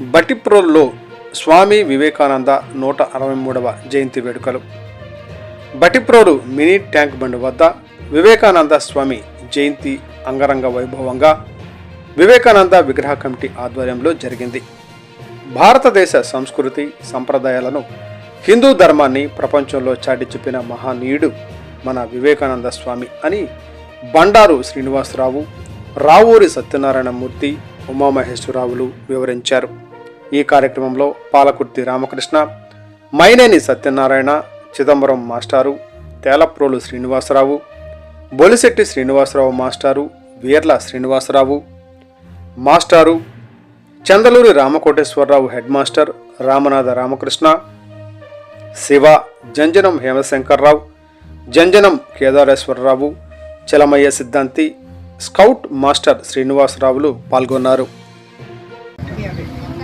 బట్టిప్రోల్లో స్వామి వివేకానంద నూట అరవై మూడవ జయంతి వేడుకలు. బటిప్రోలు మినీ ట్యాంక్ బండ్ వద్ద వివేకానంద స్వామి జయంతి అంగరంగ వైభవంగా వివేకానంద విగ్రహ కమిటీ ఆధ్వర్యంలో జరిగింది. భారతదేశ సంస్కృతి సంప్రదాయాలను హిందూ ధర్మాన్ని ప్రపంచంలో చాటి చెప్పిన మహానీయుడు మన వివేకానంద స్వామి అని బండారు శ్రీనివాసరావు రావూరి సత్యనారాయణమూర్తి ఉమామహేశ్వరరావులు వివరించారు. ఈ కార్యక్రమంలో పాలకుర్తి రామకృష్ణ మైనేని సత్యనారాయణ చిదంబరం మాస్టారు తేలప్రోలు శ్రీనివాసరావు బొలిశెట్టి శ్రీనివాసరావు మాస్టారు వీర్ల శ్రీనివాసరావు మాస్టారు Chandaluri Ramakoteswararao head master Ramanatha Ramakrishna Siva Janjanam Hemasankarrao Janjanam Kedareswararao Chalamaiah Siddhanti scout master శ్రీనివాసరావులు పాల్గొన్నారు.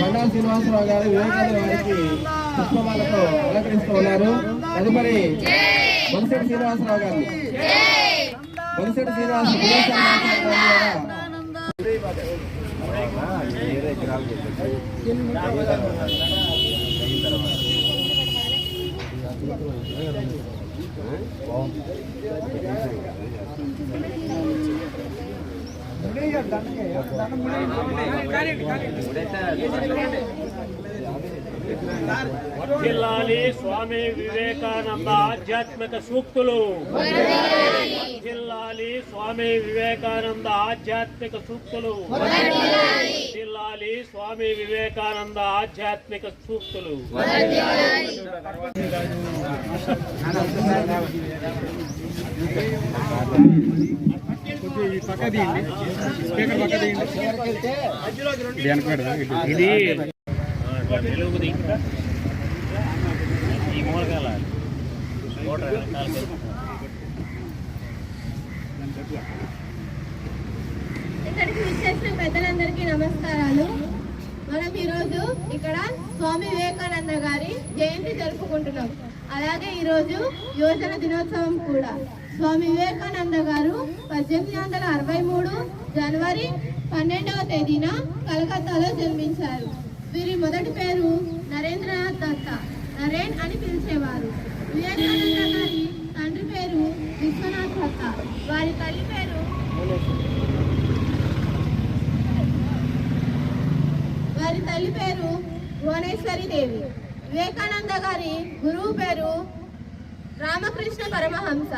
బండారు శ్రీనివాసరావు గారు వివేకానంద వారికి పుష్పమాలతో అలంకరిస్తూ ఉన్నారు తదుపరి బొలిశెట్టి శ్రీనివాసరావు గారు. బొలిశెట్టి శ్రీనివాసరావు వివేకానంద గారు కూడా జిల్లాలి స్వామి వివేకానంద ఆధ్యాత్మిక సూక్తులు. జిల్లాలి స్వామి వివేకానంద ఆధ్యాత్మిక సూక్తులు. జిల్లాలి స్వామి వివేకానంద ఆధ్యాత్మిక సూక్తులు. ఇది నిలువుది ఈ మూలకాల ఇక్కడికి విచ్చేసిన పెద్దలందరికీ నమస్కారాలు. మనం ఈరోజు ఇక్కడ స్వామి వివేకానంద గారి జయంతి జరుపుకుంటున్నాం. అలాగే ఈరోజు యువజన దినోత్సవం కూడా. స్వామి వివేకానంద గారు పద్దెనిమిది వందల అరవై మూడు జనవరి పన్నెండవ తేదీన కలకత్తాలో జన్మించారు. వీరి మొదటి పేరు నరేంద్రనాథ్ దత్త నరేన్ అని పిలిచేవారు. వివేకానంద గారి తండ్రి పేరు విశ్వనాథ్ దత్త వారి తల్లి పేరు వారి తల్లి పేరు భువనేశ్వరి దేవి. వివేకానంద గారి గురువు పేరు రామకృష్ణ పరమహంస.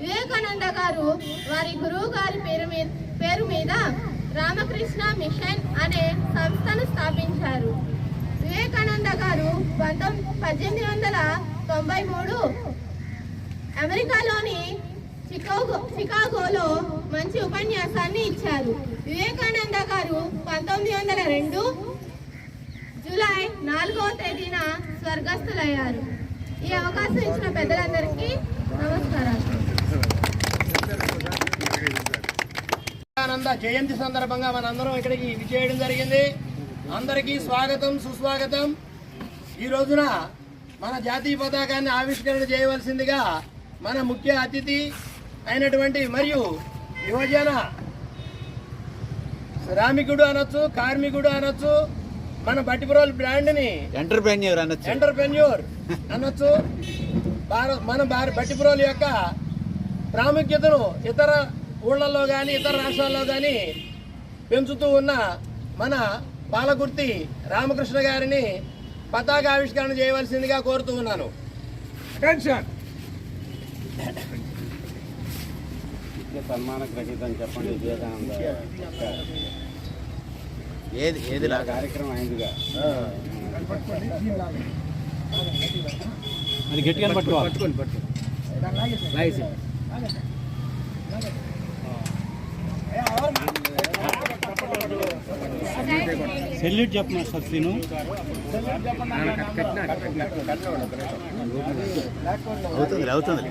వివేకానంద గారు వారి గురువు గారి పేరు మీద పేరు మీద రామకృష్ణ మిషన్ అనే సంస్థను స్థాపించారు. వివేకానంద గారు పంతొమ్మిది పద్దెనిమిది వందల తొంభై మూడు అమెరికాలోని చికాగో చికాగోలో మంచి ఉపన్యాసాన్ని ఇచ్చారు. వివేకానంద గారు పంతొమ్మిది వందల రెండు జూలై నాలుగవ తేదీన స్వర్గస్థులయ్యారు. ఈ అవకాశం ఇచ్చిన పెద్దలందరికీ నమస్కారాలు. వివేకానంద జయంతి సందర్భంగా మనందరం ఇక్కడికి ఇది చేయడం జరిగింది. అందరికీ స్వాగతం సుస్వాగతం. ఈ రోజున మన జాతీయ పతాకాన్ని ఆవిష్కరణ చేయవలసిందిగా మన ముఖ్య అతిథి అయినటువంటి మరియు యువజన శ్రామికుడు అనొచ్చు కార్మికుడు అనొచ్చు మన బట్టిపురోల్ బ్రాండ్ని ఎంటర్ప్రెన్యూర్ అనొచ్చు. ఎంటర్ప్రెన్యూర్ అనొచ్చు. భారత మన భార బట్టిపురోలు యొక్క ప్రాముఖ్యతను ఇతర ఊళ్ళల్లో కానీ ఇతర రాష్ట్రాల్లో కానీ పెంచుతూ ఉన్న మన పాలకుర్తి రామకృష్ణ గారిని పతాక ఆవిష్కరణ చేయవలసిందిగా కోరుతూ ఉన్నాను. సన్మాన గ్రహీతం చెప్పండి వివేకానంద ఏది ఏది లా కార్యక్రమం అయిందిగా. అది గట్టిగా పట్టుకోవాలి పట్టుకోండి పట్టుకోండి సెల్యూట్ చెప్పమా సార్ సీను? అవుతుంది. అవుతుంది.